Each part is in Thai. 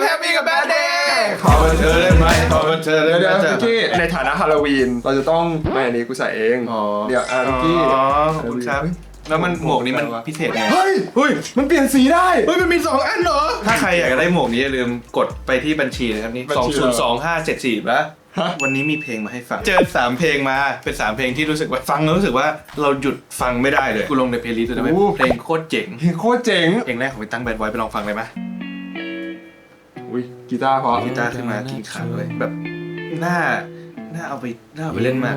I'm happy กับ bad day ขอบันเธเทิองได้ไหมขอเธอได้เดี๋ยวไหมเดี๋ยวพี่กี้ในฐานะฮาโลวีนเราจะต้องไม่อันนี้กูใส่เองอ๋อ เดี๋ยวอะพี่กี้อ๋อขอบคุณครับ แล้วมันหมวกนี้มันพิเศษไง เฮ้ยเฮ้ยมันเปลี่ยนสีได้ เฮ้ยมันมี2อันเหรอ ถ้าใครอยากจะได้หมวกนี้อย่าลืมกดไปที่บัญชีนะครับนี่บัญสองชีศูนเหรย์สอองห้าเจ็ดสี่แล้วฮะ วันนี้มีเพลงมาให้ฟัง เจอ3เพลงมา เป็น3เพลงที่รู้สึกว่าฟังแล้วรู้สึกว่าเราหยุดฟังไม่ได้เลย กูลงในเพลย์ลิสต์เลยนะเว้ยโอ้เพลงโคตรเจ๋งเพลงโคตรเจ๋งเพลงแรกของพี่ตั้งแบดไว้ไปลองฟังเลยไหม อุ้ยกีตาร์เพราะกีตาร์ขึ้นมากินขาเลยแบบหน้าหน้าเอาไปหน้าเอาไปเล่นมาก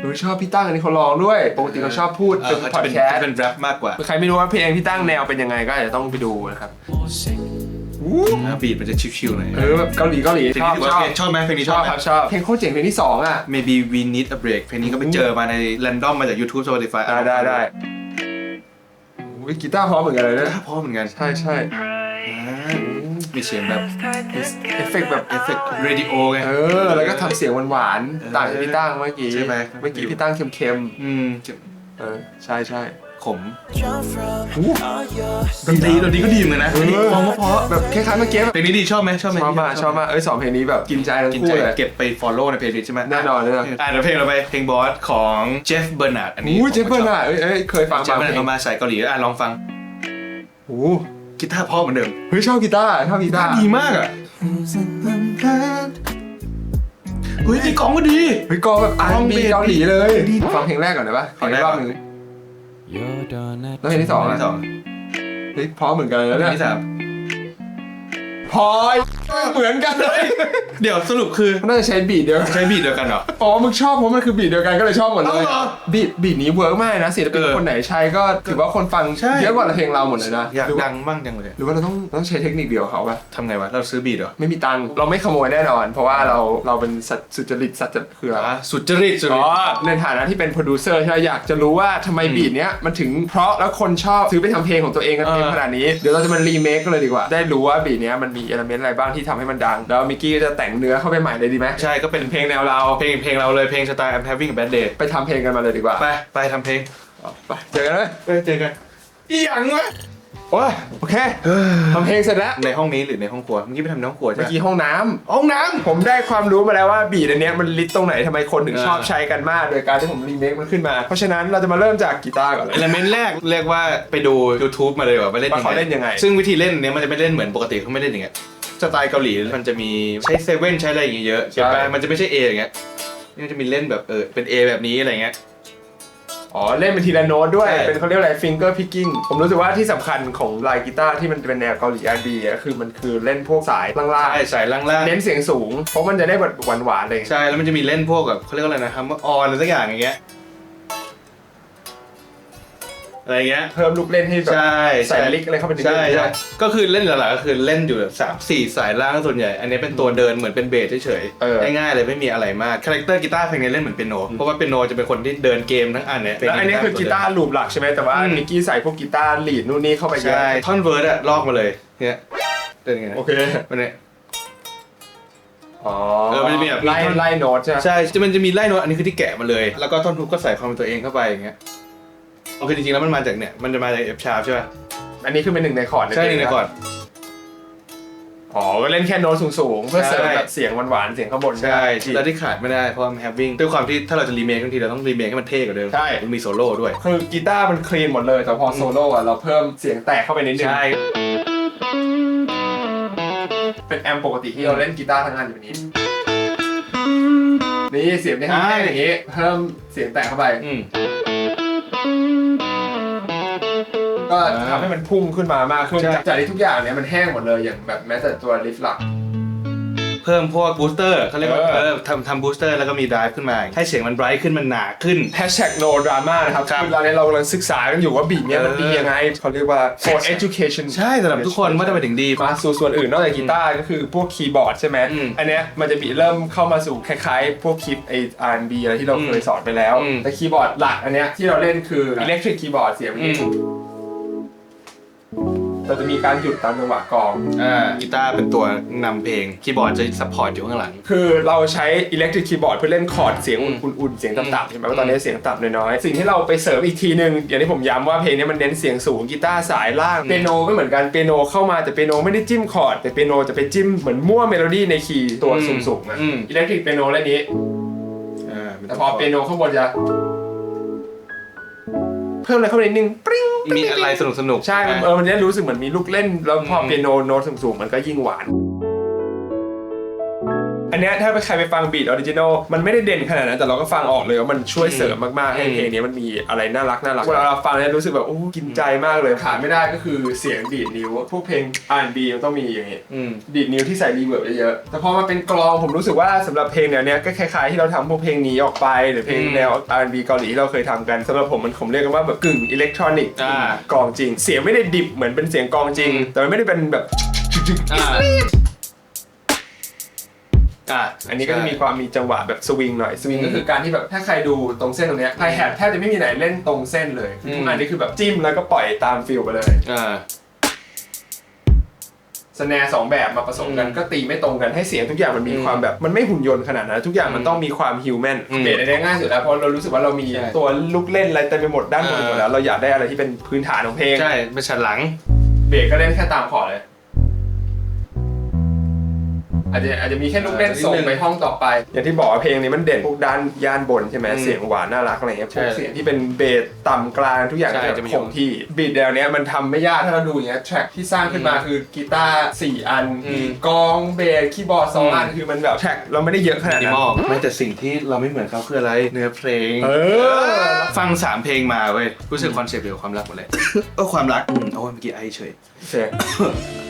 หนูชอบพี่ตั้งอันนี้เขาร้องด้วย ปกติเขาชอบพูดเอเป็อนเขาพอจะดเป็นแคสจะต์เป็นแรปมากกว่าใครไม่รู้ว่าเพลงพี่ตั้งแนวเป็นยังไงก็อาจจะต้องไปดูนะครับอู้อ่าบีดมันจะชิวๆหน่อยเออแบบเกาหลีเกาหลีเพลงชอบนี้ชอบชอบไหมเพลงนี้ชชออบบไหมครับชอบเพลงโคตรเจ๋งเพลงที่สองอะ maybe we need a break เพลงนี้ก็ไปเจอมาใน random มาจาก YouTube Spotify ได้ได้ได้อุ้ยกีตาร์เพราะเหมือนกันเลยนะถ้าพอเหมือนกันใช่ใช่อ่า มีเสียงแบบเอฟเฟกต์แบบเอฟเฟกต์เรดิโอไง เออ แล้วก็ทำเสียงหวานเออๆต่างจากพี่ตั้งเมื่อกี้ ใช่ไหมเมื่อกี้พี่ตั้งเค็มอืมๆเออ ใช่ใช่ขมดนตรีดนตรีก็ดีเหมือนกันนะเออฟังก็เพราะแบบคล้ายๆเมื่อกี้เพลงนี้ดีชอบไหมชอบไหมชอบมากชอบมากเอ้ยสองเพลงนี้แบบกินใจทั้งกินคู่ใจเลยเก็บไป follow ในเพลย์ลิสใช่ไหมแน่นอนแน่นอนอ่าเดี๋ยวเพลงเราไปเพลงบอสของเจฟเบอร์นาร์ดอันนี้อู้เจฟเฟอร์น่ะเอ้ยเอ้ยเคยฟังเจฟบางเบอร์เพนาร์ดลงเอามาใส่เกาหลีอะลองฟังโอ้ กีตาร์เพราะเหมือนเดิมเฮ้ยชอบกีตาร์ชอบกีตาร์ดีมากอะเฮ้ยตีกลองก็ดี เฮ้ยกองแบบอาลองร์เบบีสเกาหลีเลยดีฟังเพลงแรกก่อนได้ปะขออีกรอบหนึ่งแล้วเพลงที่สองเพลอะงที่สองเฮ้ยเพราะเหมือนกันเลยนะเพลเนี่งที่ยสามพอย เหมือนกันเลย เดี๋ยวสรุปคือน่าจะใช้บีทเดียวกันใช้บีทเดียวกันเหรอ อ๋อ มึงชอบเพราะมันคือบีทเดียวกันก็เลยชอบหมดเลยเอาเหรอบีทบีทนี้เวิร์กมากนะศิลปินเออคนไหนใช้ก็ถือว่าคนฟังใช่เยอะกว่าเพลงเราหมดเลยนะ อยากหรือว่าดังบ้างจังเลย หรือว่าเราต้องต้องใช้เทคนิคเดียวกับเขาปะทำไงวะ เราซื้อบีทเหรอ ไม่มีตังค์ เราไม่ขโมยแน่นอน เพราะว่าเราเราเป็นสัตว์สุจริตสัตว์จะคืออะไรอะสุจริตสุจอ๋ริอตในฐานะที่เป็นโปรดิวเซอร์ใช่ไหมอยากจะรู้ว่าทำไมบีทเนี้ยมันถึงเพราะแล้วคนชอบซื้อไปทำเพลงของตัวเองกันเต็มเออขนาดนี้ เดี๋ยวเราจะมารีเมคกันเลยดีกว่า ได้รู้ว่าบีทเนี้ยมันมีเอลเมนต์อะไรบ้างที่ทำให้มันดัง แล้วมิกกี้ก็จะแต่งเนื้อเข้าไปใหม่เลยดีไหมใช่ก็เป็นเพลงแนวเรา เพลงเพลงเราเลยเพลงสไตล์ I'm having a bad day ไปทำเพลงกันมาเลยดีกว่าไปไปทำเพลงไปเจอกันเลยไปเจอกันอีหยังวะโอ้ยโอเคทำเพลงเสร็จแล้วในห้องนี้หรือในห้องครัวเมื่อกี้ไปทำในห้องครัวใช่เมื่ไหอม กี้ห้องน้ำห้องน้ผมได้ความรู้มาแล้วว่าบีดอันเนี้ยมันลิสต์ตรงไหนทำไมคนถึงเออชอบใช้กันมาก โดยการที่ผมรีเมคมันขึ้นมา เพราะฉะนั้นเราจะมาเริ่มจากกีตาร์ก่อนเลำเอย ลเมนต์แรกเรียกว่าไปดู YouTube มาเลยว่าไปเล่นว่าเขาเล่นยังไง ซึ่งวิธีเล่นเนี้ยมันจะไม่เล่นเหมือนปกติเขาไม่เล่นอย่างเงี้ย สไตล์เกาหลีมันจะมีใช้เซเว่นใช้อะไรอย่างเงี้ยเยอะใช่ปะมันจะไม่ใช่ A อย่างเงี้ยนี่มันจะมีเล่นแบบเออเป็น A แบบนี้อะไรเงี้ย อ๋อ เล่นเป็นทีละโน้ตด้วย ใช่ เป็นเขาเรียกอะไร finger picking ผมรู้สึกว่าที่สำคัญของลายกีตาร์ที่มันเป็นแนวเกาหลี R&B อะคือมันคือเล่นพวกสายล่างใช่สายล่างๆ เน้นเสียงสูง เพราะมันจะได้แบบหวานๆเลย ๆใช่แล้วมันจะมีเล่นพวกแบบเขาเรียกว่าอะไรนะคำว่าออนอะไรสักอย่างอย่างเงี้ย อะไรเงี้ย เพิ่มลูกเล่นให้แบบใช่ใส่ลิกอะไรเข้าไปในใช่นี้ใช่ก็คือเล่นหลักๆก็คือเล่นอยู่แบบสามสี่สายล่างส่วนใหญ่ อันนี้เป็นตัวเดินเหมือนเป็นเบสเฉยเออๆง่ายๆเลยไม่มีอะไรมากคาแรคเตอร์กีตาร์เพลงนี้เล่นเหมือนเปียโนเพราะว่าเปียโนจะเป็นคนที่เดินเกมทั้งอันเนี่ย แล้วอันนี้คือกีตาร์ลูปหลักใช่ไหมแต่ว่าอืมมิกกี้ใส่พวกกีตาร์ลีดนู่นนี่เข้าไปเยอะใช่ท่อนเวิร์ดอะลอกมาเลยเนี่ยเดินยังไงนะโอเคมันเนี่ย อ๋อเออมันจะมีแบบ ไล่ไล่โน้ตใช่ไหม ใช่จะมันจะมีไล่โน้ตอันนี้คือที่แกะมาเลย แล้วก็ท่อนทุกก็ใส่ความเป็นตัวเองเข้าไปอย่างเงี้ย โอเคจริงๆแล้วมันมาจากเนี่ยมันจะมาจาก F sharp ใช่ป่ะอันนี้คือเป็นหนึ่งในคอร์ดใช่นี่นะก่อนอ๋อก็เล่นแค่โน้ตสูงๆ เพื่อเสริมใช่ แบบเสียงหวานๆ เสียงข้างบนใช่ที่แล้วที่ขาดไม่ได้เพราะว่ามัน having ด้วยความที่ถ้าเราจะรีเมคบางทีเราต้องรีเมคให้มันเท่กว่าเดิมใช่ มันมีโซโล่ด้วย คือกีตาร์มันคลีนหมดเลย แต่พอโซโล่อะเราเพิ่มเสียงแตกเข้าไปนิดนึง ใช่ เป็นแอมป์ปกติที่เราเล่นกีตาร์ทั้งอันอยู่นี้ นี่เสียงในห้างอย่างนี้ เพิ่มเสียงแตกเข้าไป อืม ก็อ่าทำให้มันพุ่งขึ้นมามากขึ้น ใช่จากจากที่ทุกอย่างเนี่ยมันแห้งหมดเลยอย่างแบบแม้แต่ตัวลิฟต์หลัก เพิ่มพวกบูสเตอร์เขาเรียกว่าเออ เออทำทำบูสเตอร์แล้วก็มีดรายขึ้นมา ให้เสียงมันไบรท์ขึ้นมันหนาขึ้น แฮชแท็ก no drama นะครับครับคือเราเนี่ยเรากำลังศึกษากันอยู่ว่าบีทเนี่ยมันเออดียังไงเขาเรียกว่า for education ใช่สำหรับทุกคนว่าจะไปถึงดี มาสู่ส่วนอื่นนอกจากกีตาร์ก็คือพวกคีย์บอร์ดใช่ไหมอืมอันเนี้ยมันจะมีเริ่มเข้ามาสู่คล้ายๆ พวกคลิปไอ R&B อะไรที่เราอืมเคยสอนไปแล้ว อืม แต่คีย์บอร์ดหลักอันเนี้ยที่เราเล่นคืออิเล็กทริกคีย์บอร์ดเสียงมันอืม เราจะมีการหยุดตามจังหวะกลอง อ่ากีตาร์เป็นตัวนำเพลงคีย์บอร์ดจะซัพพอร์ตอยู่ข้างหลัง คือเราใช้อิเล็กทริกคีย์บอร์ดเพื่อเล่นคอร์ดเสียงอืมอุ่นๆเสียงต่ำๆใช่ไหมว่าตอนนี้เสียงต่ำน้อยๆสิ่งที่เราไปเสริมอีกทีหนึ่งอย่างที่ผมย้ำว่าเพลงนี้มันเน้นเสียงสูงกีตาร์สายล่างเปียโนก็เหมือนกันเปียโนเข้ามาแต่เปียโนไม่ได้จิ้มคอร์ดแต่เปียโนจะไปจิ้มเหมือนมั่วเมโลดี้ในคีย์ตัวสูงๆอะอืม อิเล็กทริกเปียโนเล่นนี้ อ่าแต่พอเปียโนข้างบนจะ เพิ่มอะไรเข้าไปนิดนึงปริ้งมีอะไรสนุกสนุกใช่มันเออมันจะรู้สึกเหมือนมีลูกเล่น แล้วพอเปียโนโน้ตสูงๆมันก็ยิ่งหวาน อันเนี้ยถ้าใครไปฟังบีทออริจินอลมันไม่ได้เด่นขนาดนั้นแต่เราก็ฟังออกเลยว่ามันช่วยเสริมมากๆให้เพลงนี้มันมีอะไรน่ารักน่ารักเวลาเราฟังเนี่ยรู้สึกแบบโอ้กินใจมากเลยขาดไม่ได้ก็คือเสียงดีดนิ้วพวกเพลง R&B มันต้องมีอย่างงี้อืม ดีดนิ้วที่ใส่รีเวิร์บเยอะๆแต่พอมาเป็นกลองผมรู้สึกว่าสำหรับเพลงแนวเนี้ยก็คล้ายๆที่เราทำพวกเพลงนี้ออกไป หรือเพลงอืม แนว R&B เกาหลีที่เราเคยทำกันสำหรับผมมันผมเรียกกันว่าแบบกึ่งอิเล็กทรอนิกส์อ่ากลองจริง เสียงไม่ได้ดิบเหมือนเป็นเสียงกลองจริง อืม แต่มันไม่ได้เป็นแบบ อ่า อ่าอันนี้ก็จะมีความมีจังหวะแบบสวิงหน่อยสวิงอืมก็คือการที่แบบถ้าใครดูตรงเส้นตรงเนี้ยไฮแฮทแทบจะไม่มีไหนเล่นตรงเส้นเลยอืมทุกอันนี้คือแบบจิ้มแล้วก็ปล่อยตามฟิลไปเลยอ่าสแนร์สองแบบมาผสมกันอืมก็ตีไม่ตรงกันให้เสียงทุกอย่างมันมีอืมความแบบมันไม่หุ่นยนต์ขนาดนั้นทุกอย่างมันอืมต้องมีความฮิวแมนอืมเบสอันนี้ง่ายสุดแล้วเพราะเรารู้สึกว่าเรามีใช่ตัวลูกเล่นอะไรเต็มไปหมดด้านบนอ่าหมดแล้วเราอยากได้อะไรที่เป็นพื้นฐานของเพลงใช่เป็นฉันหลังเบสก็เล่นแค่ตามคอร์ดเลย อาจจะอาจจะมีแค่ลูกเล่นส่งไปห้องต่อไป อย่างที่บอกว่าเพลงนี้มันเด่นพวกด้านย่านบนใช่ไหมอืมเสียงหวานน่ารักอะไรเงี้ยพใช่วกเสียงที่เป็นเบสต่ำกลางทุกอย่างใช่จะจะมีคงที่บีทแนวเนี้ยมันทำไม่ยากถ้าเราดูอย่างเงี้ยแทร็กที่สร้างขึ้นมาอืมคือกีตาร์สี่อันอืมกลองเบสคีย์บอร์ดสองอืมอันคือมันแบบแทร็กเราไม่ได้เยอะขนาดนินั้นมอลไม่แต่สิ่งที่เราไม่เหมือนเขาคืออะไรเนื้อเพลงเออฟังสามเพลงมาเว้ยรู้สึกคอนเซปต์เดียวกับความรักหมดเลยเออความรักอืมโอ้ยเมื่อกี้ไอเฉยโอเคแ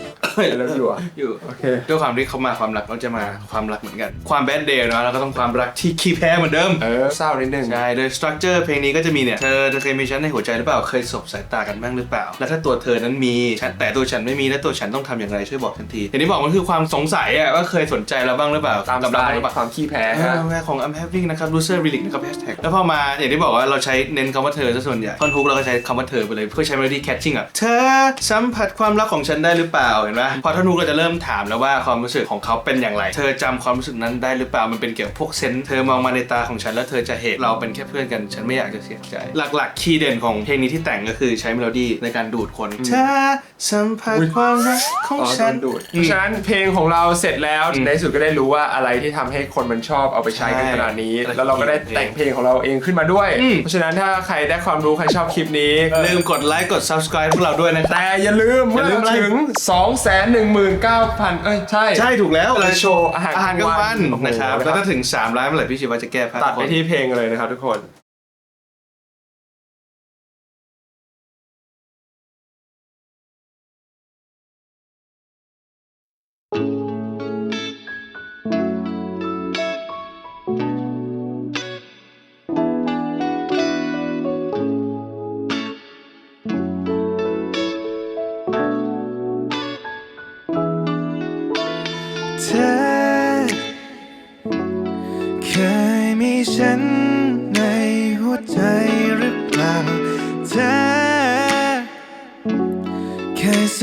ล้วอยู่อะอยู่โอเค ด้วยความที่เขามาความรักก็จะมาความรักเหมือนกัน ความแบดเดย์เนาะแล้วก็ต้องความรักที่ขี้แพ้เหมือนเดิม เออเศร้านิดนึง ใช่โดยสตรัคเจอร์เพลงนี้ก็จะมีเนี่ย เธอเธอเคยมีฉันในหัวใจหรือเปล่า เคยสบสายตากันบ้างหรือเปล่า แล้วถ้าตัวเธอนั้นมีฉันแต่ตัวฉันไม่มี แล้วตัวฉันต้องทำอย่างไรช่วยบอกทันที อย่างที่บอกมันคือความสงสัยอะว่าเคยสนใจเราบ้างหรือเปล่าตามสกับไตเราล์หรือเปล่า ความขี้แพ้อ่าฮะ แม่ของ I'm having นะครับ loser relic นะครับ hashtag แล้วพอมาอย่างที่บอกว่าเราใช้เน้นคำว่าเธอซะส่วนใหญ่ท่อนฮุกเราก็ใช้คำว่าเธอไปเลย เพื่อใช้ melody catching อะ เธอสัมผัสความรักของฉันได้หรือเปล่าเห็นไหมพอธนูก็จะเริ่มถามแล้วว่าความรู้สึกของเขาเป็นอย่างไร เธอจำความรู้สึกนั้นได้หรือเปล่ามันเป็นเกี่ยวกับพวกเซนเธอมองมาในตาของฉันแล้วเธอจะเห็นเราเป็นแค่เพื่อนกันฉันไม่อยากจะเสียใจ หลักๆคีย์เด่นของเพลงนี้ที่แต่งก็คือใช้เมโลดี้ในการดูดคนเธอสัมผัสความรักของฉันเพราะฉะนั้นเพลงของเราเสร็จแล้วในสุดก็ได้รู้ว่าอะไรที่ทำให้คนมันชอบเอาไปใช้กันขนาดนี้ แล้วเราก็ได้แต่งเพลงของเราเองขึ้นมาด้วย เพราะฉะนั้นถ้าใครได้ความรู้ใครชอบคลิปนี้ลืมกดไลค์กด subscribe พวกเราด้วยนะแต่อย่าลืมเมื่อถึง2แสนหนึ่งหมื่นเก้าพันเอ้ย ใช่ใช่ถูกแล้วเลยโชว์อาหารกลางวันนะครับ แล้วถ้าถึงสามร้านเมื่อไหร่พี่ชิวาจะแก้ผ้าตัดไปที่เพลงเลยนะครับทุกคน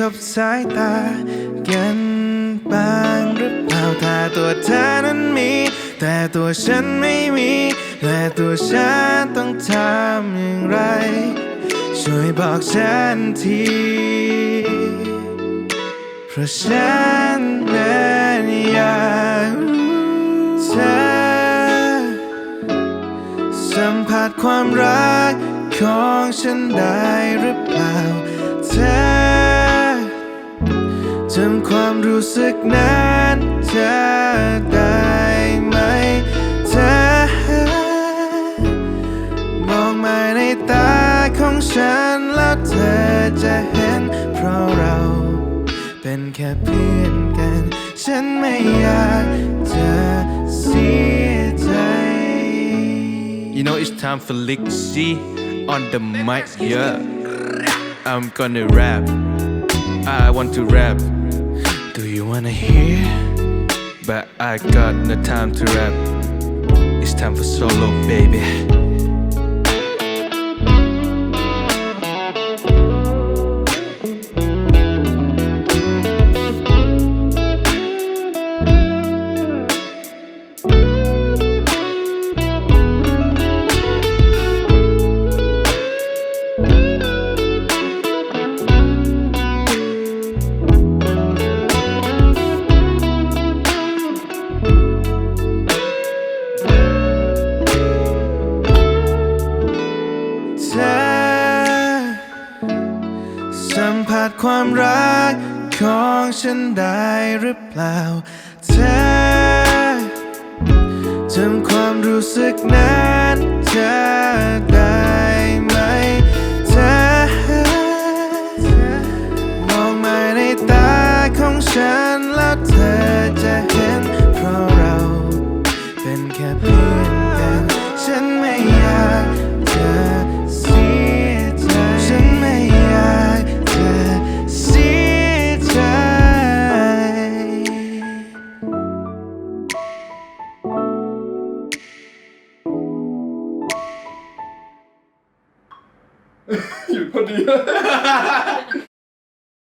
เคยสบสายตากันบ้างหรือเปล่าถ้าตัวเธอนั้นมี แต่ตัวฉันไม่มี และตัวฉันต้องทำอย่างไร ช่วยบอกฉันทีเพราะฉันนั้นอยากเธอสัมผัสความรักของฉันได้หรือเปล่าเธอ จำความรู้สึกนั้นเธอได้ไหมเธอมองมาในตาของฉันแล้วเธอจะเห็น เพราะเราเป็นแค่เพื่อนกัน ฉันไม่อยากจะเสียใจ You know it's time for Lick G on the mic, yeah. I'm gonna rap. I want to rap. Wanna hear? But I got no time to rap. It's time for solo, baby. รือเปล่าเธอจำความรู้สึกนั้นเธอได้ไหมเธอมองมาในตาของฉัน